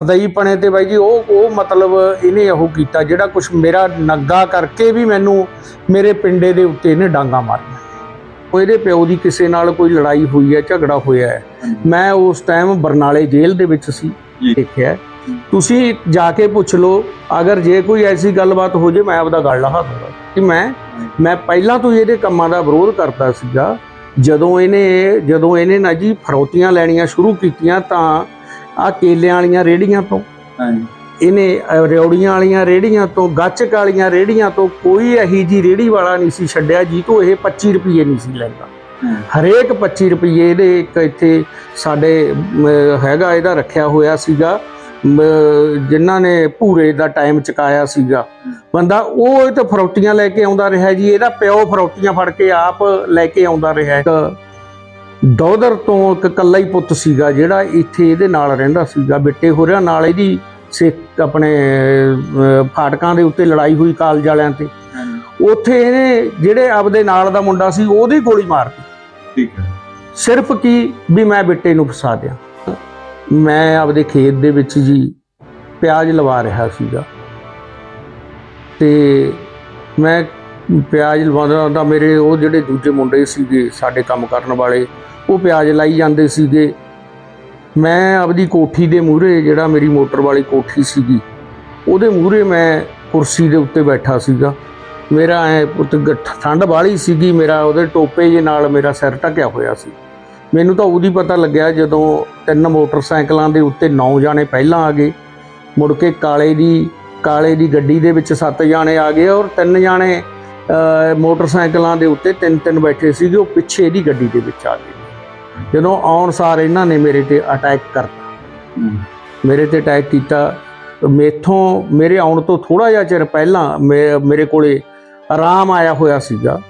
ਦਈ ਪਣੇ ਤੇ ਬਾਈ ਜੀ ਉਹ ਉਹ ਮਤਲਬ ਇਹਨੇ ਉਹ ਕੀਤਾ ਜਿਹੜਾ ਕੁਝ ਮੇਰਾ ਨੱਗਾ ਕਰਕੇ ਵੀ ਮੈਨੂੰ ਮੇਰੇ ਪਿੰਡੇ ਦੇ ਉੱਤੇ ਇਹਨੇ ਡਾਂਗਾ ਮਾਰੀਆਂ ਉਹ ਇਹਦੇ ਪਿਓ ਦੀ ਕਿਸੇ ਨਾਲ ਕੋਈ ਲੜਾਈ ਹੋਈ ਹੈ ਝਗੜਾ ਹੋਇਆ ਹੈ ਮੈਂ ਉਸ ਟਾਈਮ ਬਰਨਾਲੇ ਜੇਲ੍ਹ ਦੇ ਵਿੱਚ ਸੀ। ਦੇਖਿਆ। ਤੁਸੀਂ ਜਾ ਕੇ ਪੁੱਛ ਲਓ ਅਗਰ ਜੇ ਕੋਈ ਐਸੀ ਗੱਲਬਾਤ ਹੋ ਜੇ ਮੈਂ ਆਪਦਾ ਗੱਲ ਲਾ ਦੂੰਗਾ ਕਿ ਮੈਂ ਮੈਂ ਪਹਿਲਾਂ ਤੋਂ ਇਹਦੇ ਕੰਮਾਂ ਦਾ ਵਿਰੋਧ ਕਰਦਾ ਸੀਗਾ ਜਦੋਂ ਇਹਨੇ ਜਦੋਂ ਇਹਨੇ ਨਾ ਜੀ ਫਰੌਤੀਆਂ ਲੈਣੀਆਂ ਸ਼ੁਰੂ ਕੀਤੀਆਂ ਤਾਂ ਆ ਕੇਲਿਆਂ ਵਾਲੀਆਂ ਰੇੜੀਆਂ ਤੋਂ। ਹਾਂਜੀ। ਇਹਨੇ ਰਿਉੜੀਆਂ ਵਾਲੀਆਂ ਰੇੜੀਆਂ ਤੋਂ ਗੱਚਕ ਵਾਲੀਆਂ ਰੇੜੀਆਂ ਤੋਂ ਕੋਈ ਇਹੀ ਜੀ ਰੇੜੀ ਵਾਲਾ ਨਹੀਂ ਸੀ ਛੱਡਿਆ ਜੀ ਤੋਂ ਇਹ 25 ਰੁਪਏ ਨਹੀਂ ਸੀ ਲੈਂਦਾ। ਹਰੇਕ 25 ਰੁਪਏ ਇਹਦੇ ਇੱਕ ਇੱਥੇ ਸਾਡੇ ਹੈਗਾ ਇਹਦਾ ਰੱਖਿਆ ਹੋਇਆ ਸੀਗਾ। ਜਿਨ੍ਹਾਂ ਨੇ ਭੂਰੇ ਦਾ ਟਾਈਮ ਚਕਾਇਆ ਸੀਗਾ। ਬੰਦਾ ਉਹ ਇਹ ਤਾਂ ਫਰੌਟੀਆਂ ਲੈ ਕੇ ਆਉਂਦਾ ਰਿਹਾ ਜੀ ਇਹਦਾ ਪਿਓ ਫਰੌਟੀਆਂ ਫੜ ਕੇ ਆਪ ਲੈ ਕੇ ਆਉਂਦਾ ਰਿਹਾ। ਦੌਦਰ ਤੋਂ ਇੱਕ ਕੱਲਾ ਹੀ ਪੁੱਤ ਸੀਗਾ ਜਿਹੜਾ ਇੱਥੇ ਇਹਦੇ ਨਾਲ ਰਹਿੰਦਾ ਸੀਗਾ ਬਿੱਟੇ ਹੋਰਿਆਂ ਨਾਲ ਇਹਦੀ ਸਿੱਖ ਆਪਣੇ ਫਾਟਕਾਂ ਦੇ ਉੱਤੇ ਲੜਾਈ ਹੋਈ ਕਾਲਜ ਵਾਲਿਆਂ ਤੇ। ਉੱਥੇ ਇਹਨੇ ਜਿਹੜੇ ਆਪਦੇ ਨਾਲ ਦਾ ਮੁੰਡਾ ਸੀ ਉਹਦੀ ਗੋਲੀ ਮਾਰਤੀ। ਠੀਕ ਹੈ। ਸਿਰਫ ਕੀ ਵੀ ਮੈਂ ਬਿੱਟੇ ਨੂੰ ਫਸਾ ਦਿਆਂ। ਮੈਂ ਆਪਦੇ ਖੇਤ ਦੇ ਵਿੱਚ ਜੀ ਪਿਆਜ਼ ਲਵਾ ਰਿਹਾ ਸੀਗਾ। ਤੇ ਮੈਂ ਪਿਆਜ਼ ਲਵਾਉਂਦਾ ਤਾਂ ਮੇਰੇ ਉਹ ਜਿਹੜੇ ਦੂਜੇ ਮੁੰਡੇ ਸੀਗੇ ਸਾਡੇ ਕੰਮ ਕਰਨ ਵਾਲੇ, ਉਹ ਪਿਆਜ਼ ਲਾਈ ਜਾਂਦੇ ਸੀਗੇ। ਮੈਂ ਆਪਦੀ ਕੋਠੀ ਦੇ ਮੂਹਰੇ, ਜਿਹੜਾ ਮੇਰੀ ਮੋਟਰ ਵਾਲੀ ਕੋਠੀ ਸੀਗੀ, ਉਹਦੇ ਮੂਹਰੇ ਮੈਂ ਕੁਰਸੀ ਦੇ ਉੱਤੇ ਬੈਠਾ ਸੀਗਾ। ਮੇਰਾ ਐ ਪੁੱਤ ਠੰਡ ਵਾਲੀ ਸੀਗੀ, ਮੇਰਾ ਉਹਦੇ ਟੋਪੇ ਜੇ ਨਾਲ ਮੇਰਾ ਸਿਰ ਢਕਿਆ ਹੋਇਆ ਸੀ। ਮੈਨੂੰ ਤਾਂ ਉਹਦੀ ਪਤਾ ਲੱਗਿਆ ਜਦੋਂ ਤਿੰਨ ਮੋਟਰਸਾਈਕਲਾਂ ਦੇ ਉੱਤੇ ਨੌ ਜਾਣੇ ਪਹਿਲਾਂ ਆ ਗਏ। ਮੁੜ ਕੇ ਕਾਲੇ ਦੀ ਕਾਲੇ ਦੀ ਗੱਡੀ ਦੇ ਵਿੱਚ ਸੱਤ ਜਾਣੇ ਆ ਗਏ ਔਰ ਤਿੰਨ ਜਾਣੇ ਮੋਟਰਸਾਈਕਲਾਂ ਦੇ ਉੱਤੇ ਤਿੰਨ ਤਿੰਨ ਬੈਠੇ ਸੀਗੇ ਉਹ ਪਿੱਛੇ ਦੀ ਗੱਡੀ ਦੇ ਵਿੱਚ ਆ ਗਏ ਜਦੋਂ ਆਉਣ ਸਾਰ ਇਹਨਾਂ ਨੇ ਮੇਰੇ ਤੇ ਅਟੈਕ ਕਰਤਾ। ਮੇਰੇ ਤੇ ਅਟੈਕ ਕੀਤਾ। ਮੇਥੋਂ ਮੇਰੇ ਆਉਣ ਤੋਂ ਥੋੜਾ ਜਿਹਾ ਚਿਰ ਪਹਿਲਾਂ ਮੇ- ਮੇਰੇ ਕੋਲੇ ਆਰਾਮ ਆਇਆ ਹੋਇਆ ਸੀਗਾ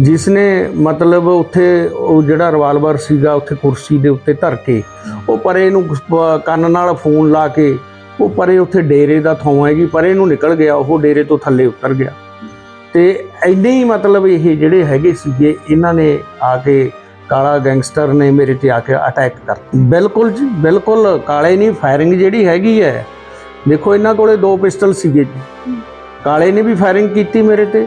ਜਿਸ ਨੇ ਮਤਲਬ ਉੱਥੇ ਉਹ ਜਿਹੜਾ ਰਿਵਾਲਵਰ ਸੀਗਾ ਉੱਥੇ ਕੁਰਸੀ ਦੇ ਉੱਤੇ ਧਰ ਕੇ, ਉਹ ਪਰੇ ਨੂੰ ਕੰਨ ਨਾਲ ਫੋਨ ਲਾ ਕੇ, ਉਹ ਪਰੇ ਉੱਥੇ ਡੇਰੇ ਦਾ ਥਾਂ ਹੈਗੀ, ਪਰੇ ਨੂੰ ਨਿਕਲ ਗਿਆ, ਉਹ ਡੇਰੇ ਤੋਂ ਥੱਲੇ ਉਤਰ ਗਿਆ। ਤੇ ਇੰਨੇ ਹੀ ਮਤਲਬ ਇਹ ਜਿਹੜੇ ਹੈਗੇ ਸੀਗੇ ਇਹਨਾਂ ਨੇ ਆ ਕੇ ਕਾਲਾ ਗੈਂਗਸਟਰ ਨੇ ਮੇਰੇ ਤੇ ਆ ਕੇ ਅਟੈਕ ਕਰ ਬਿਲਕੁਲ ਜੀ ਬਿਲਕੁਲ ਕਾਲੇ ਨਹੀਂ ਫਾਇਰਿੰਗ ਜਿਹੜੀ ਹੈਗੀ ਹੈ ਦੇਖੋ ਇਹਨਾਂ ਕੋਲੇ ਦੋ ਪਿਸਟਲ ਸੀਗੇ ਜੀ। ਕਾਲੇ ਨੇ ਵੀ ਫਾਇਰਿੰਗ ਕੀਤੀ ਮੇਰੇ ਤੇ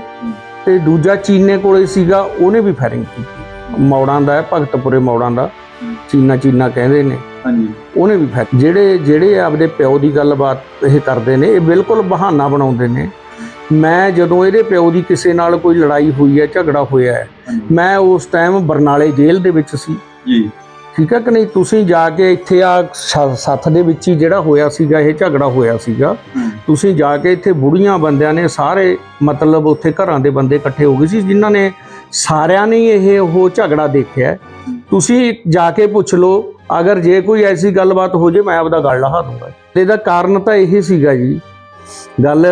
ਤੇ ਦੂਜਾ ਚੀਨੇ ਕੋਲੇ ਸੀਗਾ ਉਹਨੇ ਵੀ ਫਾਇਰਿੰਗ ਕੀਤੀ। ਮੌੜਾਂ ਦਾ ਭਗਤਪੁਰੇ ਮੌੜਾਂ ਦਾ ਚੀਨਾ ਚੀਨਾ ਕਹਿੰਦੇ ਨੇ। ਹਾਂਜੀ। ਉਹਨੇ ਵੀ ਜਿਹੜੇ ਜਿਹੜੇ ਆਪਦੇ ਪਿਓ ਦੀ ਗੱਲਬਾਤ ਇਹ ਕਰਦੇ ਨੇ ਇਹ ਬਿਲਕੁਲ ਬਹਾਨਾ ਬਣਾਉਂਦੇ ਨੇ। ਮੈਂ ਜਦੋਂ ਇਹਦੇ ਪਿਓ ਦੀ ਕਿਸੇ ਨਾਲ ਕੋਈ ਲੜਾਈ ਹੋਈ ਹੈ ਝਗੜਾ ਹੋਇਆ ਹੈ। ਮੈਂ ਉਸ ਟਾਈਮ ਬਰਨਾਲੇ ਜੇਲ੍ਹ ਦੇ ਵਿੱਚ ਸੀ ਜੀ ਠੀਕ ਹੈ ਕਿ ਨਹੀਂ ਤੁਸੀਂ ਜਾ ਕੇ ਇੱਥੇ ਆ ਸੱਥ ਦੇ ਵਿੱਚ ਹੀ ਜਿਹੜਾ ਹੋਇਆ ਸੀਗਾ ਇਹ ਝਗੜਾ ਹੋਇਆ ਸੀਗਾ। ਤੁਸੀਂ ਜਾ ਕੇ ਇੱਥੇ ਬੁੜੀਆਂ ਬੰਦਿਆਂ ਨੇ ਸਾਰੇ ਮਤਲਬ ਉੱਥੇ ਘਰਾਂ ਦੇ ਬੰਦੇ ਇਕੱਠੇ ਹੋ ਗਏ ਸੀ ਜਿਨ੍ਹਾਂ ਨੇ ਸਾਰਿਆਂ ਨੇ ਇਹ ਉਹ ਝਗੜਾ ਦੇਖਿਆ। ਤੁਸੀਂ ਜਾ ਕੇ ਪੁੱਛ ਲਓ ਅਗਰ ਜੇ ਕੋਈ ਐਸੀ ਗੱਲਬਾਤ ਹੋ ਜੇ ਮੈਂ ਆਪਦਾ ਗੱਲ ਲਾ ਦੂੰਗਾ ਇਹਦਾ ਕਾਰਨ ਤਾਂ ਇਹ ਸੀਗਾ ਜੀ ਗੱਲ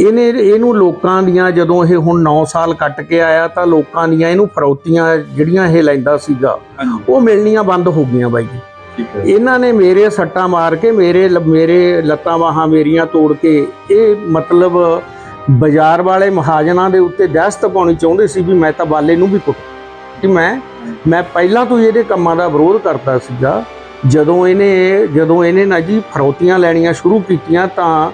ਇਹਨੇ ਇਹਨੂੰ ਲੋਕਾਂ ਦੀਆਂ ਜਦੋਂ ਇਹ ਹੁਣ 9 ਸਾਲ ਕੱਟ ਕੇ ਆਇਆ ਤਾਂ ਲੋਕਾਂ ਦੀਆਂ ਇਹਨੂੰ ਫਰੌਤੀਆਂ ਜਿਹੜੀਆਂ ਇਹ ਲੈਂਦਾ ਸੀਗਾ ਉਹ ਮਿਲਣੀਆਂ ਬੰਦ ਹੋ ਗਈਆਂ ਬਾਈ ਜੀ। ਇਹਨਾਂ ਨੇ ਮੇਰੇ ਸੱਟਾਂ ਮਾਰ ਕੇ ਮੇਰੇ ਮੇਰੇ ਲੱਤਾਂ ਬਾਹਾਂ ਮੇਰੀਆਂ ਤੋੜ ਕੇ ਇਹ ਮਤਲਬ ਬਾਜ਼ਾਰ ਵਾਲੇ ਮਹਾਜਨਾਂ ਦੇ ਉੱਤੇ ਦਹਿਸ਼ਤ ਪਾਉਣੀ ਚਾਹੁੰਦੇ ਸੀ ਵੀ ਮੈਂ ਤਾਂ ਬਾਲੇ ਨੂੰ ਵੀ ਕੁੱਟ ਕਿ ਮੈਂ ਮੈਂ ਪਹਿਲਾਂ ਤੋਂ ਇਹਦੇ ਕੰਮਾਂ ਦਾ ਵਿਰੋਧ ਕਰਦਾ ਸੀਗਾ। ਜਦੋਂ ਇਹਨੇ ਜਦੋਂ ਇਹਨੇ ਨਾ ਜੀ ਫਰੌਤੀਆਂ ਲੈਣੀਆਂ ਸ਼ੁਰੂ ਕੀਤੀਆਂ ਤਾਂ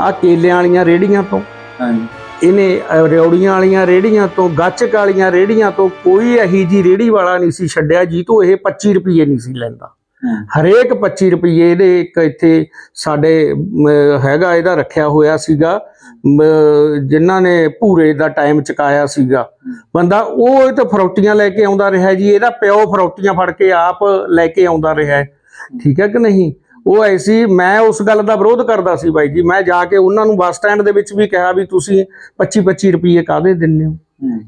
ਆ ਕੇਲਿਆਂ ਵਾਲੀਆਂ ਰੇੜੀਆਂ ਤੋਂ ਹਾਂਜੀ ਇਹਨੇ ਰਿਉੜੀਆਂ ਵਾਲੀਆਂ ਰੇੜੀਆਂ ਤੋਂ ਗੱਚਕ ਵਾਲੀਆਂ ਰੇੜੀਆਂ ਤੋਂ ਕੋਈ ਇਹੀ ਜੀ ਰੇੜੀ ਵਾਲਾ ਨਹੀਂ ਸੀ ਛੱਡਿਆ ਜੀ ਤੋਂ ਇਹ 25 ਰੁਪਏ ਨਹੀਂ ਸੀ ਲੈਂਦਾ। ਹਰੇਕ 25 ਰੁਪਏ ਇਹਦੇ ਇੱਕ ਇੱਥੇ ਸਾਡੇ ਹੈਗਾ ਇਹਦਾ ਰੱਖਿਆ ਹੋਇਆ ਸੀਗਾ ਜਿਨ੍ਹਾਂ ਨੇ ਭੂਰੇ ਦਾ ਟਾਈਮ ਚਕਾਇਆ ਸੀਗਾ ਬੰਦਾ ਉਹ ਇਹ ਤਾਂ ਫਰੌਟੀਆਂ ਲੈ ਕੇ ਆਉਂਦਾ ਰਿਹਾ ਜੀ ਇਹਦਾ ਪਿਓ ਫਰੌਟੀਆਂ ਫੜ ਕੇ ਆਪ ਲੈ ਕੇ ਆਉਂਦਾ ਰਿਹਾ। ਠੀਕ ਹੈ ਕਿ ਨਹੀਂ ਉਹ ਐਸੀ ਮੈਂ ਉਸ ਗੱਲ ਦਾ ਵਿਰੋਧ ਕਰਦਾ ਸੀ ਬਾਈ ਜੀ। ਮੈਂ ਜਾ ਕੇ ਉਹਨਾਂ ਨੂੰ ਬੱਸ ਸਟੈਂਡ ਦੇ ਵਿੱਚ ਵੀ ਕਿਹਾ ਵੀ ਤੁਸੀਂ 25 25 ਰੁਪਏ ਕਾਹਦੇ ਦਿੰਦੇ ਹੋ।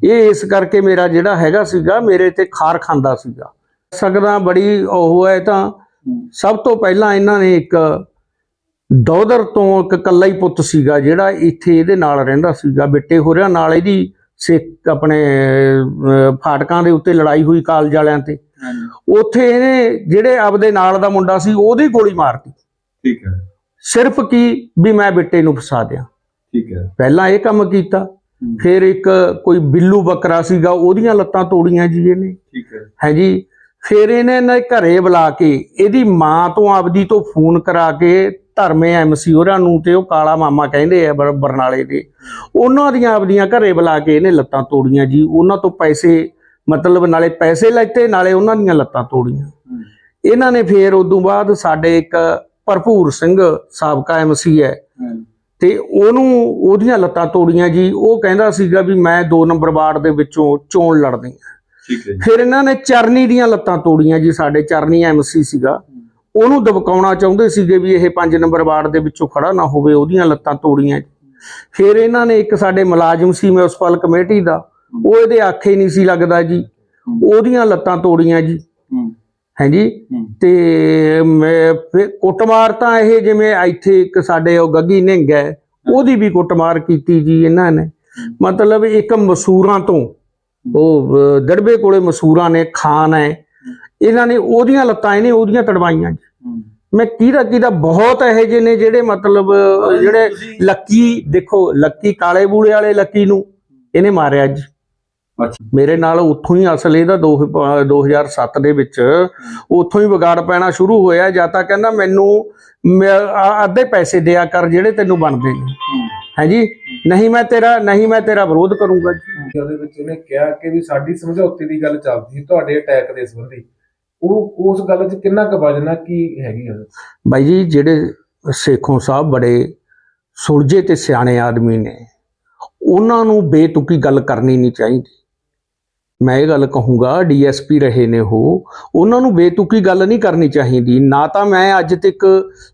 ਇਹ ਇਸ ਕਰਕੇ ਮੇਰਾ ਜਿਹੜਾ ਹੈਗਾ ਸੀਗਾ ਮੇਰੇ ਤੇ ਖਾਰ ਖਾਂਦਾ ਸੀਗਾ। ਸਕਦਾ ਬੜੀ ਉਹ ਹੈ ਤਾਂ ਸਭ ਤੋਂ ਪਹਿਲਾਂ ਇਹਨਾਂ ਨੇ ਇੱਕ ਦੌਦਰ ਤੋਂ ਇੱਕ ਕੱਲਾ ਹੀ ਪੁੱਤ ਸੀਗਾ ਜਿਹੜਾ ਇੱਥੇ ਇਹਦੇ ਨਾਲ ਰਹਿੰਦਾ ਸੀਗਾ। ਬਿੱਟੇ ਹੋਰਿਆਂ ਨਾਲ ਇਹਦੀ ਸਿੱਖ ਆਪਣੇ ਫਾਟਕਾਂ ਦੇ ਉੱਤੇ ਲੜਾਈ ਹੋਈ ਕਾਲਜ ਵਾਲਿਆਂ ਤੇ। ਉੱਥੇ ਇਹਨੇ ਜਿਹੜੇ ਆਪਦੇ ਨਾਲ ਦਾ ਮੁੰਡਾ ਸੀ ਉਹਦੀ ਗੋਲੀ ਮਾਰਤੀ। ਠੀਕ ਹੈ। ਸਿਰਫ ਕੀ? ਵੀ ਮੈਂ ਬਿੱਟੇ ਨੂੰ ਫਸਾ ਦਿਆਂ। ਠੀਕ ਹੈ। ਪਹਿਲਾਂ ਇਹ ਕੰਮ ਕੀਤਾ। ਫਿਰ ਇੱਕ ਕੋਈ ਬਿੱਲੂ ਬੱਕਰਾ ਸੀਗਾ ਉਹਦੀਆਂ ਲੱਤਾਂ ਤੋੜੀਆਂ ਜੀ ਇਹਨੇ। ਠੀਕ ਹੈ। ਹੈ ਜੀ? ਫਿਰ ਇਹਨੇ ਨਾ ਘਰੇ ਬੁਲਾ ਕੇ ਇਹਦੀ ਮਾਂ ਤੋਂ ਆਪਦੀ ਤੋਂ ਫੋਨ ਕਰਾ ਕੇ ਧਰਮੇ ਐਮਸੀ ਹੋਰਾਂ ਨੂੰ ਤੇ ਉਹ ਕਾਲਾ ਮਾਮਾ ਕਹਿੰਦੇ ਆ ਬਰ- ਬਰਨਾਲੇ ਦੇ। ਉਹਨਾਂ ਦੀਆਂ ਆਪਦੀਆਂ ਘਰੇ ਬੁਲਾ ਕੇ ਇਹਨੇ ਲੱਤਾਂ ਤੋੜੀਆਂ ਜੀ। ਉਹਨਾਂ ਤੋਂ ਪੈਸੇ ਮਤਲਬ ਨਾਲੇ ਪੈਸੇ ਲੈਤੇ ਨਾਲੇ ਉਹਨਾਂ ਦੀਆਂ ਲੱਤਾਂ ਤੋੜੀਆਂ। ਇਹਨਾਂ ਨੇ ਫੇਰ ਉਦੋਂ ਬਾਅਦ ਸਾਡੇ ਇੱਕ ਭਰਪੂਰ ਸਿੰਘ ਸਾਬਕਾ ਐਮਸੀ ਹੈ ਤੇ ਉਹਨੂੰ ਉਹਦੀਆਂ ਲੱਤਾਂ ਤੋੜੀਆਂ ਜੀ। ਉਹ ਕਹਿੰਦਾ ਸੀਗਾ ਵੀ ਮੈਂ 2 ਨੰਬਰ ਵਾਰਡ ਦੇ ਵਿੱਚੋਂ ਚੋਣ ਲੜਨੀ ਹੈ। ਠੀਕ ਹੈ ਜੀ। ਫਿਰ ਇਹਨਾਂ ਨੇ ਚਰਨੀ ਦੀਆਂ ਲੱਤਾਂ ਤੋੜੀਆਂ ਜੀ ਸਾਡੇ ਚਰਨੀ ਐਮਸੀ ਸੀਗਾ। ਉਹਨੂੰ ਦਬਕਾਉਣਾ ਚਾਹੁੰਦੇ ਸੀਗੇ ਵੀ ਇਹ 5 ਨੰਬਰ ਵਾਰਡ ਦੇ ਵਿੱਚੋਂ ਖੜਾ ਨਾ ਹੋਵੇ ਉਹਦੀਆਂ ਲੱਤਾਂ ਤੋੜੀਆਂ ਫਿਰ ਇਹਨਾਂ ਨੇ ਇੱਕ ਸਾਡੇ ਮੁਲਾਜ਼ਮ ਸੀ ਮਿਊਨਿਸਪਲ ਕਮੇਟੀ ਦਾ। ਉਹ ਇਹਦੇ ਆਖੇ ਨਹੀਂ ਸੀ ਲੱਗਦਾ ਜੀ। ਉਹਦੀਆਂ ਲੱਤਾਂ ਤੋੜੀਆਂ ਜੀ। ਹੂੰ ਹਾਂਜੀ ਤੇ ਮੈਂ ਫਿਰ ਕੁੱਟਮਾਰ ਤਾਂ ਇਹ ਜਿਵੇਂ ਇੱਥੇ ਇੱਕ ਸਾਡੇ ਉਹ ਗੱਗੀ ਨਿੰਗ ਹੈ ਉਹਦੀ ਵੀ ਕੁੱਟਮਾਰ ਕੀਤੀ ਜੀ ਇਹਨਾਂ ਨੇ। ਮਤਲਬ ਇੱਕ ਮਸੂਰਾਂ ਤੋਂ ਉਹ ਦੜਬੇ ਕੋਲੇ ਮਸੂਰਾਂ ਨੇ ਖਾਨ ਹੈ। ਇਹਨਾਂ ਨੇ ਉਹਦੀਆਂ ਲੱਤਾਂ ਇਹਨੇ ਉਹਦੀਆਂ ਤੜਵਾਈਆਂ ਜੀ। ਮੈਂ ਕਿਹਦਾ ਕਿਹਦਾ ਬਹੁਤ ਇਹੋ ਜਿਹੇ ਨੇ ਜਿਹੜੇ ਮਤਲਬ ਜਿਹੜੇ ਲੱਕੀ ਦੇਖੋ ਲੱਕੀ ਕਾਲੇ ਬੂੜੇ ਵਾਲੇ ਲੱਕੀ ਨੂੰ ਇਹਨੇ ਮਾਰਿਆ ਜੀ। ਮੇਰੇ ਨਾਲ ਉੱਥੋਂ ਹੀ ਅਸਲ ਇਹਦਾ ਦੋ- ਅਹ 2007 ਦੇ ਵਿੱਚ ਉੱਥੋਂ ਹੀ ਵਿਗਾੜ ਪੈਣਾ ਸ਼ੁਰੂ ਹੋਇਆ ਜਾਂ ਤਾਂ ਕਹਿੰਦਾ ਮੈਨੂੰ ਅੱਧੇ ਪੈਸੇ ਦਿਆ ਕਰ ਜਿਹੜੇ ਤੈਨੂੰ ਬਣਦੇ ਨੇ। ਹਾਂਜੀ ਨਹੀਂ ਮੈਂ ਤੇਰਾ ਨਹੀਂ ਮੈਂ ਤੇਰਾ ਵਿਰੋਧ ਕਰੂੰਗਾ ਜੀ। ਉਹਦੇ ਵਿੱਚ ਉਹਨੇ ਕਿਹਾ ਕਿ ਵੀ ਸਾਡੀ ਸਮਝੌਤੇ ਦੀ ਗੱਲ ਚੱਲਦੀ ਤੁਹਾਡੇ ਅਟੈਕ ਦੇ ਸੰਬੰਧੀ। ਉਹ ਉਸ ਗੱਲ 'ਚ ਕਿੰਨਾ ਕੁ ਵਜਨਾ ਕੀ ਹੈਗੀ ਉਹਦੇ 'ਚ? ਬਾਈ ਜੀ ਜਿਹੜੇ ਸੇਖੋਂ ਸਾਹਿਬ ਬੜੇ ਸੁਲਝੇ ਤੇ ਸਿਆਣੇ ਆਦਮੀ ਨੇ ਉਹਨਾਂ ਨੂੰ ਬੇਤੁਕੀ ਗੱਲ ਕਰਨੀ ਨਹੀਂ ਚਾਹੀਦੀ। ਮੈਂ ਇਹ ਗੱਲ ਕਹੂੰਗਾ ਡੀਐਸਪੀ ਰਹੇ ਨੇ ਉਹ, ਉਹਨਾਂ ਨੂੰ ਬੇਤੁਕੀ ਗੱਲ ਨਹੀਂ ਕਰਨੀ ਚਾਹੀਦੀ। ਨਾ ਤਾਂ ਮੈਂ ਅੱਜ ਤੱਕ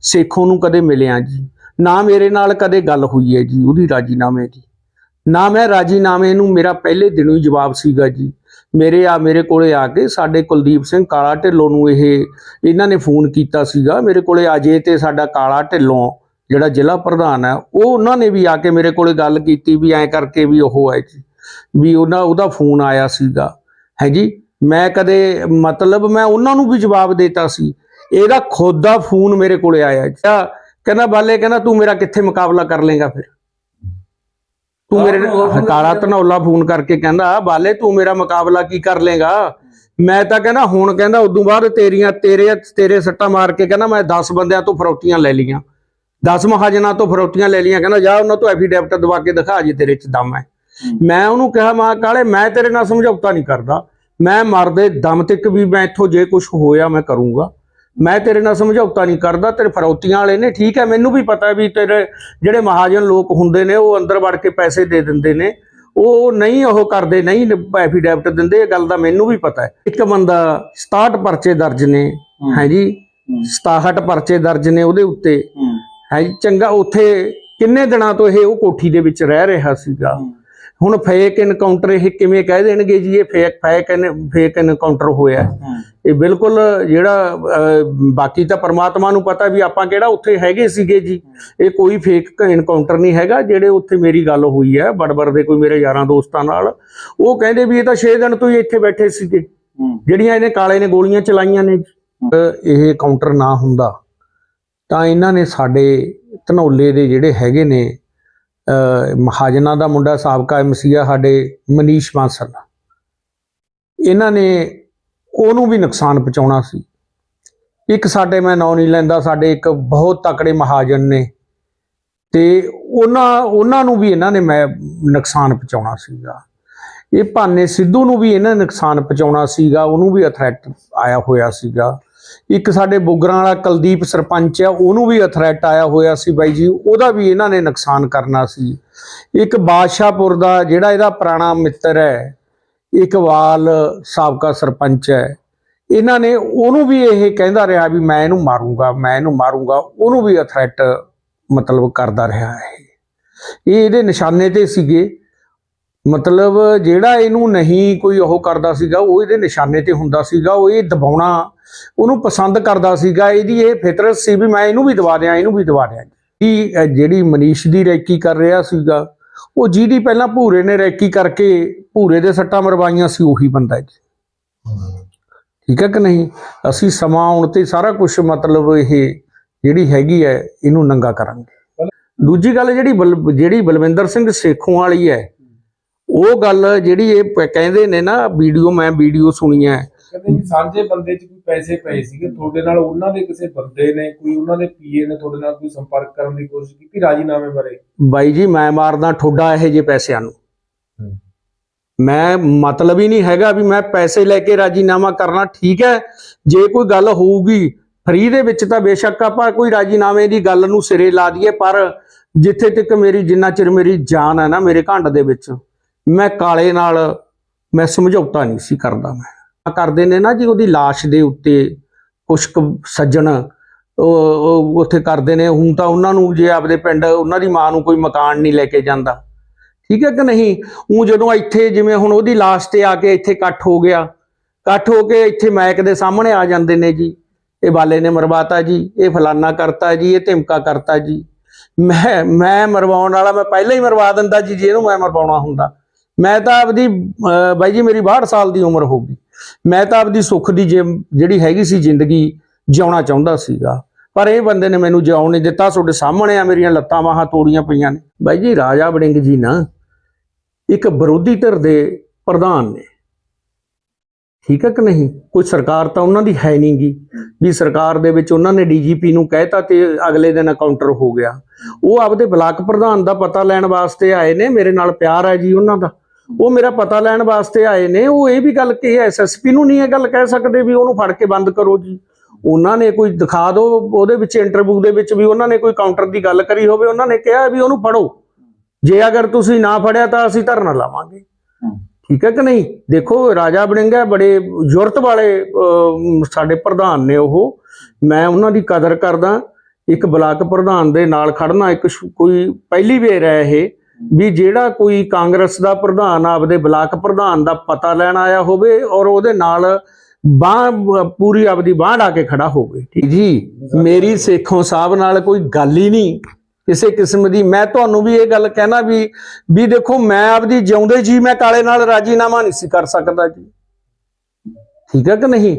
ਸੇਖੋਂ ਨੂੰ ਕਦੇ ਮਿਲਿਆ ਜੀ, ਨਾ ਮੇਰੇ ਨਾਲ ਕਦੇ ਗੱਲ ਹੋਈ ਹੈ ਜੀ, ਉਹਦੀ ਰਾਜੀਨਾਮੇ ਦੀ। ਨਾ ਮੈਂ ਰਾਜੀਨਾਮੇ ਨੂੰ ਮੇਰਾ ਪਹਿਲੇ ਦਿਨੋਂ ਹੀ ਜਵਾਬ ਸੀਗਾ ਜੀ। ਮੇਰੇ ਆ, ਮੇਰੇ ਕੋਲੇ ਆ ਕੇ ਸਾਡੇ ਕੁਲਦੀਪ ਸਿੰਘ ਕਾਲਾ ਢਿੱਲੋਂ ਨੂੰ ਇਹ, ਇਹਨਾਂ ਨੇ ਫੋਨ ਕੀਤਾ ਸੀਗਾ। ਮੇਰੇ ਕੋਲੇ ਅਜੇ ਤੇ ਸਾਡਾ ਕਾਲਾ ਢਿੱਲੋਂ, ਜਿਹੜਾ ਜ਼ਿਲ੍ਹਾ ਪ੍ਰਧਾਨ ਹੈ, ਉਹ ਉਹਨਾਂ ਨੇ ਵੀ ਆ ਕੇ ਮੇਰੇ ਕੋਲੇ ਗੱਲ ਕੀਤੀ ਵੀ ਐਂ ਕਰਕੇ ਵੀ ਉਹ ਹੈ ਜੀ। ਵੀ ਉਹਨਾਂ ਉਹਦਾ ਫੋਨ ਆਇਆ ਸੀਗਾ। ਹੈ ਜੀ? ਮੈਂ ਕਦੇ ਮਤਲਬ ਮੈਂ ਉਹਨਾਂ ਨੂੰ ਵੀ ਜਵਾਬ ਦੇਤਾ ਸੀ। ਇਹਦਾ ਖੁਦ ਦਾ ਫੋਨ ਮੇਰੇ ਕੋਲੇ ਆਇਆ। ਜੀ ਕਹਿੰਦਾ ਬਾਲੇ ਕਹਿੰਦਾ ਤੂੰ ਮੇਰਾ ਕਿੱਥੇ ਮੁਕਾਬਲਾ ਕਰ ਲੇਗਾ ਫਿਰ? ਤੂੰ ਮੇਰੇ ਕਾਲਾ ਧਨੌਲਾ ਫੋਨ ਕਰਕੇ ਕਹਿੰਦਾ ਬਾਲੇ ਤੂੰ ਮੇਰਾ ਮੁਕਾਬਲਾ ਕੀ ਕਰ ਲੇਗਾ ਮੈਂ ਤਾਂ ਕਹਿੰਦਾ ਹੁਣ ਕਹਿੰਦਾ ਉਦੋਂ ਬਾਅਦ ਤੇਰੀਆਂ ਤੇਰੇ ਤੇਰੇ ਸੱਟਾਂ ਮਾਰ ਕੇ ਕਹਿੰਦਾ ਮੈਂ 10 ਬੰਦਿਆਂ ਤੋਂ ਫਰੌਤੀਆਂ ਲੈ ਲੀਆਂ 10 ਮਹਾਜਨਾਂ ਤੋਂ ਫਰੌਤੀਆਂ ਲੈ ਲੀਆਂ ਕਹਿੰਦਾ ਜਾ ਉਹਨਾਂ ਤੋਂ ਐਫੀਡੈਵਿਟ ਦਵਾ ਕੇ ਦਿਖਾ ਜੇ ਤੇਰੇ ਚ ਦਮ ਹੈ। ਮੈਂ ਉਹਨੂੰ ਕਿਹਾ ਮਾਂ ਕਾਲੇ ਮੈਂ ਤੇਰੇ ਨਾਲ ਸਮਝੌਤਾ ਨਹੀਂ ਕਰਦਾ। ਮੈਂ ਮਰਦੇ ਦਮ ਤੱਕ ਵੀ ਮੈਂ ਇੱਥੋਂ ਜੇ ਕੁਝ ਹੋਇਆ ਮੈਂ ਕਰੂੰਗਾ। ਮੈਂ ਤੇਰੇ ਨਾਲ ਸਮਝੌਤਾ ਨਹੀਂ ਕਰਦਾ ਤੇਰੇ ਫਰੌਤੀਆਂ ਵਾਲੇ ਨੇ ਠੀਕ ਹੈ ਮੈਨੂੰ ਵੀ ਪਤਾ ਵੀ ਤੇਰੇ ਜਿਹੜੇ ਮਹਾਜਨ ਲੋਕ ਹੁੰਦੇ ਨੇ ਉਹ ਅੰਦਰ ਵੜ ਕੇ ਪੈਸੇ ਦੇ ਦਿੰਦੇ ਨੇ। ਉਹ ਨਹੀਂ ਉਹ ਕਰਦੇ ਨਹੀਂ ਐਫੀਡੈਵਿਟ ਦਿੰਦੇ ਇਹ ਗੱਲ ਦਾ ਮੈਨੂੰ ਵੀ ਪਤਾ ਹੈ। ਇੱਕ ਬੰਦਾ 67 ਪਰਚੇ ਦਰਜ ਨੇ ਹੈ। ਜੀ? 67 ਪਰਚੇ ਦਰਜ ਨੇ ਉਹਦੇ ਉੱਤੇ। ਹੂੰ। ਹੈ ਜੀ? ਚੰਗਾ ਉੱਥੇ ਕਿੰਨੇ ਦਿਨਾਂ ਤੋਂ ਇਹ ਉਹ ਕੋਠੀ ਦੇ ਵਿੱਚ ਰਹਿ ਰਿਹਾ ਸੀਗਾ। ਹੁਣ ਫੇਕ ਇਨਕਾਊਂਟਰ ਇਹ ਕਿਵੇਂ ਕਹਿ ਦੇਣਗੇ ਜੀ? ਇਹ ਫੇਕ ਫੇਕ ਫੇਕ ਇਨਕਾਊਂਟਰ ਹੋਇਆ ਇਹ ਬਿਲਕੁਲ ਜਿਹੜਾ ਬਾਕੀ ਤਾਂ ਪਰਮਾਤਮਾ ਨੂੰ ਪਤਾ ਵੀ ਆਪਾਂ ਕਿਹੜਾ ਉੱਥੇ ਹੈਗੇ ਸੀਗੇ ਜੀ। ਇਹ ਕੋਈ ਫੇਕ ਇਨਕਾਊਂਟਰ ਨਹੀਂ ਹੈਗਾ ਜਿਹੜੇ ਉੱਥੇ ਮੇਰੀ ਗੱਲ ਹੋਈ ਹੈ ਬੜਬੜ ਦੇ ਕੋਈ ਮੇਰੇ ਯਾਰਾਂ ਦੋਸਤਾਂ ਨਾਲ। ਉਹ ਕਹਿੰਦੇ ਵੀ ਇਹ ਤਾਂ 6 ਦਿਨ ਤੋਂ ਹੀ ਇੱਥੇ ਬੈਠੇ ਸੀਗੇ। ਜਿਹੜੀਆਂ ਇਹਨੇ ਕਾਲੇ ਨੇ ਗੋਲੀਆਂ ਚਲਾਈਆਂ ਨੇ ਇਹ ਕਾਊਂਟਰ ਨਾ ਹੁੰਦਾ ਤਾਂ ਇਹਨਾਂ ਨੇ ਸਾਡੇ ਧਨੌਲੇ ਦੇ ਜਿਹੜੇ ਹੈਗੇ ਨੇ ਮਹਾਜਨਾਂ ਦਾ ਮੁੰਡਾ ਸਾਬਕਾ ਐਮਸੀ ਸਾਡੇ ਮਨੀਸ਼ ਬਾਂਸਲ ਇਹਨਾਂ ਨੇ ਉਹਨੂੰ ਵੀ ਨੁਕਸਾਨ ਪਹੁੰਚਾਉਣਾ ਸੀ। ਇੱਕ ਸਾਡੇ ਮੈਂ ਨਾਂ ਨਹੀਂ ਲੈਂਦਾ, ਸਾਡੇ ਇੱਕ ਬਹੁਤ ਤਕੜੇ ਮਹਾਜਨ ਨੇ ਤੇ ਉਹਨਾਂ ਉਹਨਾਂ ਨੂੰ ਵੀ ਇਹਨਾਂ ਨੇ ਮੈਂ ਨੁਕਸਾਨ ਪਹੁੰਚਾਉਣਾ ਸੀਗਾ। ਇਹ ਭਾਨੇ ਸਿੱਧੂ ਨੂੰ ਵੀ ਇਹਨਾਂ ਨੇ ਨੁਕਸਾਨ ਪਹੁੰਚਾਉਣਾ ਸੀਗਾ, ਉਹਨੂੰ ਵੀ ਅਥਰੈਟ ਆਇਆ ਹੋਇਆ ਸੀਗਾ। ਇੱਕ ਸਾਡੇ ਬੁਗਰਾਂ ਵਾਲਾ ਕੁਲਦੀਪ ਸਰਪੰਚ ਆ, ਉਹਨੂੰ ਵੀ ਅਥਰੈਟ ਆਇਆ ਹੋਇਆ ਸੀ ਬਾਈ ਜੀ, ਉਹਦਾ ਵੀ ਇਹਨਾਂ ਨੇ ਨੁਕਸਾਨ ਕਰਨਾ ਸੀ। ਇੱਕ ਬਾਦਸ਼ਾਹਪੁਰ ਦਾ ਜਿਹੜਾ ਇਹਦਾ ਪੁਰਾਣਾ ਮਿੱਤਰ ਹੈ, ਇਕਬਾਲ ਸਾਬਕਾ ਸਰਪੰਚ ਹੈ, ਇਹਨਾਂ ਨੇ ਉਹਨੂੰ ਵੀ ਇਹ ਕਹਿੰਦਾ ਰਿਹਾ ਵੀ ਮੈਂ ਇਹਨੂੰ ਮਾਰੂੰਗਾ, ਮੈਂ ਇਹਨੂੰ ਮਾਰੂੰਗਾ, ਉਹਨੂੰ ਵੀ ਅਥਰੈਟ ਮਤਲਬ ਕਰਦਾ ਰਿਹਾ ਹੈ ਇਹ ਇਹਦੇ ਨਿਸ਼ਾਨੇ ਤੇ ਸੀਗੇ। ਮਤਲਬ ਜਿਹੜਾ ਇਹਨੂੰ ਨਹੀਂ ਕੋਈ ਉਹ ਕਰਦਾ ਸੀਗਾ, ਉਹ ਇਹਦੇ ਨਿਸ਼ਾਨੇ ਤੇ ਹੁੰਦਾ ਸੀਗਾ, ਉਹ ਇਹ ਦਬਾਉਣਾ ਉਹਨੂੰ ਪਸੰਦ ਕਰਦਾ ਸੀਗਾ, ਇਹਦੀ ਇਹ ਫਿਤਰਤ ਸੀ ਵੀ ਮੈਂ ਇਹਨੂੰ ਵੀ ਦਵਾ ਦਿਆਂ, ਇਹਨੂੰ ਵੀ ਦਵਾ ਦਿਆਂ। ਇਹ ਜਿਹੜੀ ਮਨੀਸ਼ ਦੀ ਰੈਕੀ ਕਰ ਰਿਹਾ ਸੀਗਾ, ਉਹ ਜਿਹਦੀ ਪਹਿਲਾਂ ਭੂਰੇ ਨੇ ਰੈਕੀ ਕਰਕੇ ਭੂਰੇ ਦੇ ਸੱਟਾਂ ਮਰਵਾਈਆਂ ਸੀ, ਉਹੀ ਬੰਦਾ ਜੀ ਠੀਕ ਹੈ ਕਿ ਨਹੀਂ? ਅਸੀਂ ਸਮਾਂ ਆਉਣ ਤੇ ਸਾਰਾ ਕੁਝ ਮਤਲਬ ਇਹ ਜਿਹੜੀ ਹੈਗੀ ਹੈ, ਇਹਨੂੰ ਨੰਗਾ ਕਰਾਂਗੇ। ਦੂਜੀ ਗੱਲ ਜਿਹੜੀ ਬਲ- ਜਿਹੜੀ ਬਲਵਿੰਦਰ ਸਿੰਘ ਸੇਖੋਂ ਵਾਲੀ ਹੈ, ਉਹ ਗੱਲ ਜਿਹੜੀ ਇਹ ਕਹਿੰਦੇ ਨੇ ਨਾ, ਵੀਡੀਓ ਮੈਂ ਵੀਡੀਓ ਸੁਣੀ ਹੈ ਕਹਿੰਦੇ ਵੀ ਸਾਂਝੇ ਬੰਦੇ 'ਚ ਕੋਈ ਪੈਸੇ ਪਏ ਸੀਗੇ। ਤੁਹਾਡੇ ਨਾਲ ਉਹਨਾਂ ਦੇ ਕਿਸੇ ਬੰਦੇ ਨੇ ਕੋਈ ਉਹਨਾਂ ਦੇ ਪੀਏ ਨੇ ਤੁਹਾਡੇ ਨਾਲ ਕੋਈ ਸੰਪਰਕ ਕਰਨ ਦੀ ਕੋਸ਼ਿਸ਼ ਕੀਤੀ ਰਾਜੀਨਾਮੇ ਬਾਰੇ? ਬਾਈ ਜੀ ਮੈਂ ਮਾਰਦਾ ਠੋਡਾ ਇਹੋ ਜਿਹੇ ਪੈਸਿਆਂ ਨੂੰ। ਮੈਂ ਮਤਲਬ ਹੀ ਨਹੀਂ ਹੈਗਾ ਵੀ ਮੈਂ ਪੈਸੇ ਲੈ ਕੇ ਰਾਜੀਨਾਮਾ ਕਰਨਾ ਠੀਕ ਹੈ। ਜੇ ਕੋਈ ਗੱਲ ਹੋਊਗੀ ਫਰੀ ਦੇ ਵਿੱਚ ਤਾਂ ਬੇਸ਼ੱਕ ਆਪਾਂ ਕੋਈ ਰਾਜੀਨਾਮੇ ਦੀ ਗੱਲ ਨੂੰ ਸਿਰੇ ਲਾ ਦਈਏ ਪਰ ਜਿੱਥੇ ਤੱਕ ਮੇਰੀ ਜਿੰਨਾ ਚਿਰ ਮੇਰੀ ਜਾਨ ਹੈ ਨਾ ਮੇਰੇ ਘੰਟ ਦੇ ਵਿੱਚ ਮੈਂ ਕਾਲੇ ਨਾਲ ਮੈਂ ਸਮਝੌਤਾ ਨਹੀਂ ਸੀ ਕਰਦਾ ਮੈਂ। ਕਰਦੇ ਨੇ ਨਾ ਜੀ ਉਹਦੀ লাশ ਦੇ ਉੱਤੇ ਕੁਛ ਸੱਜਣ, ਉਹ ਉੱਥੇ ਕਰਦੇ ਨੇ। ਹੁਣ ਤਾਂ ਉਹਨਾਂ ਨੂੰ ਜੇ ਆਪਦੇ ਪਿੰਡ, ਉਹਨਾਂ ਦੀ ਮਾਂ ਨੂੰ ਕੋਈ ਮਕਾਨ ਨਹੀਂ ਲੈ ਕੇ ਜਾਂਦਾ। ਠੀਕ ਹੈ ਕਿ ਨਹੀਂ? ਉਹ ਜਦੋਂ ਇੱਥੇ ਜਿਵੇਂ ਹੁਣ ਉਹਦੀ ਲਾਸ਼ ਤੇ ਆ ਕੇ ਇੱਥੇ ਇਕੱਠ ਹੋ ਗਿਆ, ਇਕੱਠ ਹੋ ਕੇ ਇੱਥੇ ਮੈਕ ਦੇ ਸਾਹਮਣੇ ਆ ਜਾਂਦੇ ਨੇ ਜੀ। ਇਹ ਬਾਲੇ ਨੇ ਮਰਵਾਤਾ ਜੀ, ਇਹ ਫਲਾਨਾ ਕਰਤਾ ਜੀ, ਇਹ ਧਮਕਾ ਕਰਤਾ ਜੀ। ਮੈਂ ਮੈਂ ਮਰਵਾਉਣ ਵਾਲਾ, ਮੈਂ ਪਹਿਲਾਂ ਹੀ ਮਰਵਾ ਦਿੰਦਾ ਜੀ, ਜੇ ਇਹਨੂੰ ਮੈਂ ਮਰਵਾਉਣਾ ਹੁੰਦਾ। ਮੈਂ ਤਾਂ ਆਪਦੀ, ਅਹ ਬਾਈ ਜੀ ਮੇਰੀ 62 ਸਾਲ ਦੀ ਉਮਰ ਹੋ ਗਈ। ਮੈਂ ਤਾਂ ਆਪਦੀ ਸੁੱਖ ਦੀ ਜਿਹੜੀ ਹੈਗੀ ਸੀ ਜ਼ਿੰਦਗੀ ਜਿਉਣਾ ਚਾਹੁੰਦਾ ਸੀਗਾ। ਪਰ ਇਹ ਬੰਦੇ ਨੇ ਮੈਨੂੰ ਜਿਉਣ ਨਹੀਂ ਦਿੱਤਾ। ਤੁਹਾਡੇ ਸਾਹਮਣੇ ਆ ਮੇਰੀਆਂ ਲੱਤਾਂ ਬਾਹਾਂ ਤੋੜੀਆਂ ਪਈਆਂ ਨੇ। ਬਾਈ ਜੀ, ਰਾਜਾ ਵੜਿੰਗ ਜੀ ਨਾ ਇੱਕ ਵਿਰੋਧੀ ਧਿਰ ਦੇ ਪ੍ਰਧਾਨ ਨੇ। ਠੀਕ ਹੈ ਕਿ ਨਹੀਂ? ਕੋਈ ਸਰਕਾਰ ਤਾਂ ਉਹਨਾਂ ਦੀ ਹੈ ਨਹੀਂਗੀ। ਵੀ ਸਰਕਾਰ ਦੇ ਵਿੱਚ ਉਹਨਾਂ ਨੇ ਡੀਜੀਪੀ ਨੂੰ ਕਹਿਤਾ ਤੇ ਅਗਲੇ ਦਿਨ ਕਾਊਂਟਰ ਹੋ ਗਿਆ। ਉਹ ਆਪਦੇ ਬਲਾਕ ਪ੍ਰਧਾਨ ਦਾ ਪਤਾ ਲੈਣ ਵਾਸਤੇ ਆਏ ਨੇ। ਮੇਰੇ ਨਾਲ ਪਿਆਰ ਹੈ ਜੀ ਉਹਨਾਂ ਦਾ। ਉਹ ਮੇਰਾ ਪਤਾ ਲੈਣ ਵਾਸਤੇ ਆਏ ਨੇ ਉਹ ਇਹ ਵੀ ਗੱਲ ਕਿ ਐਸਐਸਪੀ ਨੂੰ ਨਹੀਂ ਇਹ ਗੱਲ ਕਹਿ ਸਕਦੇ ਵੀ ਉਹਨੂੰ ਫੜ ਕੇ ਬੰਦ ਕਰੋ ਜੀ। ਉਹਨਾਂ ਨੇ ਕੋਈ ਦਿਖਾ ਦਿਓ ਉਹਦੇ ਵਿੱਚ ਇੰਟਰਵਿਊ ਦੇ ਵਿੱਚ ਵੀ ਉਹਨਾਂ ਨੇ ਕੋਈ ਕਾਊਂਟਰ ਦੀ ਗੱਲ ਕਰੀ ਹੋਵੇ ਉਹਨਾਂ ਨੇ ਕਿਹਾ ਵੀ ਉਹਨੂੰ ਫੜੋ। ਜੇ ਅਗਰ ਤੁਸੀਂ ਨਾ ਫੜਿਆ ਤਾਂ ਅਸੀਂ ਧਰਨਾ ਲਾਵਾਂਗੇ। ਠੀਕ ਹੈ ਕਿ ਨਹੀਂ? ਦੇਖੋ ਰਾਜਾ ਹੈ ਬੜੇ ਜ਼ੁਰਤ ਵਾਲੇ ਸਾਡੇ ਪ੍ਰਧਾਨ ਨੇ ਉਹ। ਮੈਂ ਉਹਨਾਂ ਦੀ ਕਦਰ ਕਰਦਾ। ਇੱਕ ਬਲਾਕ ਪ੍ਰਧਾਨ ਦੇ ਨਾਲ ਖੜਨਾ ਇੱਕ ਕੋਈ ਪਹਿਲੀ ਵੇਰ ਹੈ ਇਹ। ਵੀ ਜਿਹੜਾ ਕੋਈ ਕਾਂਗਰਸ ਦਾ ਪ੍ਰਧਾਨ ਆਪਦੇ ਬਲਾਕ ਪ੍ਰਧਾਨ ਦਾ ਪਤਾ ਲੈਣ ਆਇਆ ਹੋਵੇ ਔਰ ਉਹਦੇ ਨਾਲ ਬਾਹ ਪੂਰੀ ਆਪਦੀ ਬਾਹ ਢਾ ਕੇ ਖੜਾ ਹੋਵੇ। ਠੀਕ ਜੀ ਮੇਰੀ ਸੇਖੋਂ ਸਾਹਿਬ ਨਾਲ ਕੋਈ ਗੱਲ ਹੀ ਨਹੀਂ। ਕਿਸੇ ਕਿਸਮ ਦੀ ਮੈਂ ਤੁਹਾਨੂੰ ਵੀ ਇਹ ਗੱਲ ਕਹਿਣਾ ਵੀ ਵੀ ਦੇਖੋ ਮੈਂ ਆਪਦੀ ਜਿਉਂਦੇ ਜੀ ਮੈਂ ਕਾਲੇ ਨਾਲ ਰਾਜੀਨਾਮਾ ਨਹੀਂ ਸੀ ਕਰ ਸਕਦਾ ਜੀ। ਠੀਕ ਹੈ ਕਿ ਨਹੀਂ?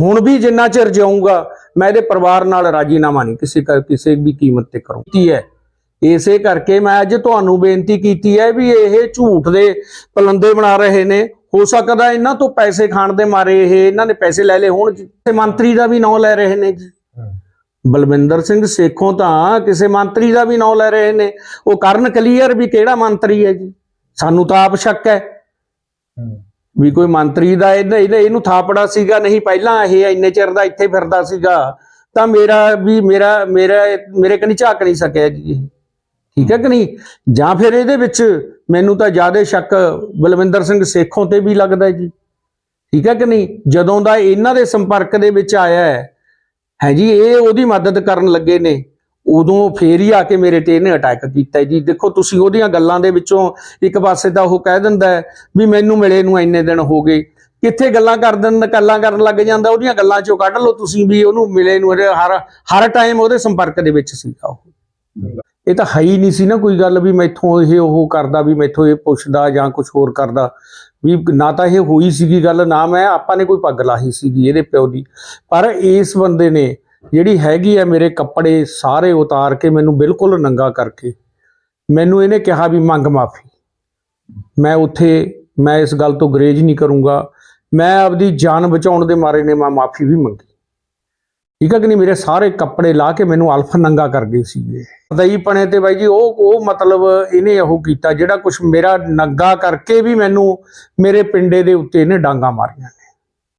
ਹੁਣ ਵੀ ਜਿੰਨਾ ਚਿਰ ਜਿਉਂਗਾ ਮੈਂ ਇਹਦੇ ਪਰਿਵਾਰ ਨਾਲ ਰਾਜੀਨਾਮਾ ਨਹੀਂ ਕਿਸੇ ਕਿਸੇ ਵੀ ਕੀਮਤ ਤੇ ਕਰੂੰ ਕੀ ਹੈ। ਇਸੇ ਕਰਕੇ ਮੈਂ ਅੱਜ ਤੁਹਾਨੂੰ ਬੇਨਤੀ ਕੀਤੀ ਹੈ ਵੀ ਇਹ ਝੂਠ ਦੇ ਪਲੰਦੇ ਬਣਾ ਰਹੇ ਨੇ। ਹੋ ਸਕਦਾ ਇਹਨਾਂ ਤੋਂ ਪੈਸੇ ਖਾਣ ਦੇ ਮਾਰੇ ਇਹ ਇਹਨਾਂ ਨੇ ਪੈਸੇ ਲੈ ਲਏ ਹੋਣ ਤੇ ਮੰਤਰੀ ਦਾ ਵੀ ਨਾਂ ਲੈ ਰਹੇ ਨੇ ਜੀ। ਬਲਵਿੰਦਰ ਸਿੰਘ ਸੇਖੋਂ ਤਾਂ ਕਿਸੇ ਮੰਤਰੀ ਦਾ ਵੀ ਨਾਂ ਲੈ ਰਹੇ ਨੇ। ਉਹ ਕਰਨ ਕਲੀਅਰ ਵੀ ਕਿਹੜਾ ਮੰਤਰੀ ਹੈ ਜੀ। ਸਾਨੂੰ ਤਾਂ ਆਪ ਸ਼ੱਕ ਹੈ। ਵੀ ਕੋਈ ਮੰਤਰੀ ਦਾ ਇਹਨੇ ਇਹਨੇ- ਇਹਨੂੰ ਥਾਪੜਾ ਸੀਗਾ ਨਹੀਂ ਪਹਿਲਾਂ ਇਹ ਇੰਨੇ ਚਿਰ ਦਾ ਇੱਥੇ ਫਿਰਦਾ ਸੀਗਾ। ਤਾਂ ਮੇਰਾ ਵੀ ਮੇਰਾ ਮੇਰਾ ਮੇਰੇ ਕਨੀ ਝਾਕ ਨਹੀਂ ਸਕਿਆ ਜੀ। ਠੀਕ ਹੈ ਕਿ ਨਹੀਂ? ਜਾਂ ਫਿਰ ਇਹਦੇ ਵਿੱਚ ਮੈਨੂੰ ਤਾਂ ਜ਼ਿਆਦਾ ਸ਼ੱਕ ਬਲਵਿੰਦਰ ਸਿੰਘ ਸੇਖੋਂ ਤੇ ਵੀ ਲੱਗਦਾ ਜੀ। ਠੀਕ ਹੈ ਕਿ ਨਹੀਂ? ਜਦੋਂ ਦਾ ਇਹਨਾਂ ਦੇ ਸੰਪਰਕ ਦੇ ਵਿੱਚ ਆਇਆ ਹੈ ਹੈ ਜੀ, ਇਹ ਉਹਦੀ ਮਦਦ ਕਰਨ ਲੱਗੇ ਨੇ। ਉਦੋਂ ਫੇਰ ਹੀ ਆ ਕੇ ਮੇਰੇ ਤੇ ਇਹਨੇ ਅਟੈਕ ਕੀਤਾ ਜੀ। ਦੇਖੋ, ਤੁਸੀਂ ਉਹਦੀਆਂ ਗੱਲਾਂ ਦੇ ਵਿੱਚੋਂ ਇੱਕ ਪਾਸੇ ਤਾਂ ਉਹ ਕਹਿ ਦਿੰਦਾ ਵੀ ਮੈਨੂੰ ਮਿਲੇ ਨੂੰ ਇੰਨੇ ਦਿਨ ਹੋ ਗਏ। ਕਿੱਥੇ ਗੱਲਾਂ ਕਰ ਦਿੰਦਾ ਗੱਲਾਂ ਕਰਨ ਲੱਗ ਜਾਂਦਾ? ਉਹਦੀਆਂ ਗੱਲਾਂ ਚੋਂ ਕੱਢ ਲਓ ਤੁਸੀਂ ਵੀ ਉਹਨੂੰ ਮਿਲੇ ਨੂੰ, ਹਰ- ਹਰ ਟਾਈਮ ਉਹਦੇ ਸੰਪਰਕ ਦੇ ਵਿੱਚ ਸੀਗਾ ਉਹ। ਇਹ ਤਾਂ ਹੈ ਹੀ ਨਹੀਂ ਸੀ ਨਾ ਕੋਈ ਗੱਲ ਵੀ ਮੈਥੋਂ ਇਹ ਉਹ ਕਰਦਾ ਵੀ ਮੈਥੋਂ ਇਹ ਪੁੱਛਦਾ ਜਾਂ ਕੁਝ ਹੋਰ ਕਰਦਾ। ਵੀ ਨਾ ਤਾਂ ਇਹ ਹੋਈ ਸੀਗੀ ਗੱਲ, ਨਾ ਮੈਂ, ਆਪਾਂ ਨੇ ਕੋਈ ਪੱਗ ਲਾਹੀ ਸੀਗੀ ਇਹਦੇ ਪਿਓ ਦੀ। ਪਰ ਇਸ ਬੰਦੇ ਨੇ ਜਿਹੜੀ ਹੈਗੀ ਆ ਮੇਰੇ ਕੱਪੜੇ ਸਾਰੇ ਉਤਾਰ ਕੇ ਮੈਨੂੰ ਬਿਲਕੁਲ ਨੰਗਾ ਕਰਕੇ ਮੈਨੂੰ ਇਹਨੇ ਕਿਹਾ ਵੀ ਮੰਗ ਮਾਫੀ। ਮੈਂ ਉੱਥੇ, ਮੈਂ ਇਸ ਗੱਲ ਤੋਂ ਗਰੇਜ ਨਹੀਂ ਕਰੂੰਗਾ। ਮੈਂ ਆਪਦੀ ਜਾਨ ਬਚਾਉਣ ਦੇ ਮਾਰੇ ਨੇ ਮੈਂ ਮਾਫੀ ਵੀ ਮੰਗੀ। ਠੀਕ ਹੈ ਕਿ ਨਹੀਂ ਮੇਰੇ ਸਾਰੇ ਕੱਪੜੇ ਲਾ ਕੇ ਮੈਨੂੰ ਅਲਫ ਨੰਗਾ ਕਰ ਗਏ ਸੀਗੇ। ਦਈ ਪਣੇ ਤੇ ਬਾਈ ਜੀ, ਉਹ ਉਹ ਮਤਲਬ ਇਹਨੇ ਉਹ ਕੀਤਾ ਜਿਹੜਾ ਕੁਝ ਮੇਰਾ ਨੰਗਾ ਕਰਕੇ ਵੀ ਮੈਨੂੰ ਮੇਰੇ ਪਿੰਡੇ ਦੇ ਉੱਤੇ ਇਹਨੇ ਡਾਂਗਾ ਮਾਰੀਆਂ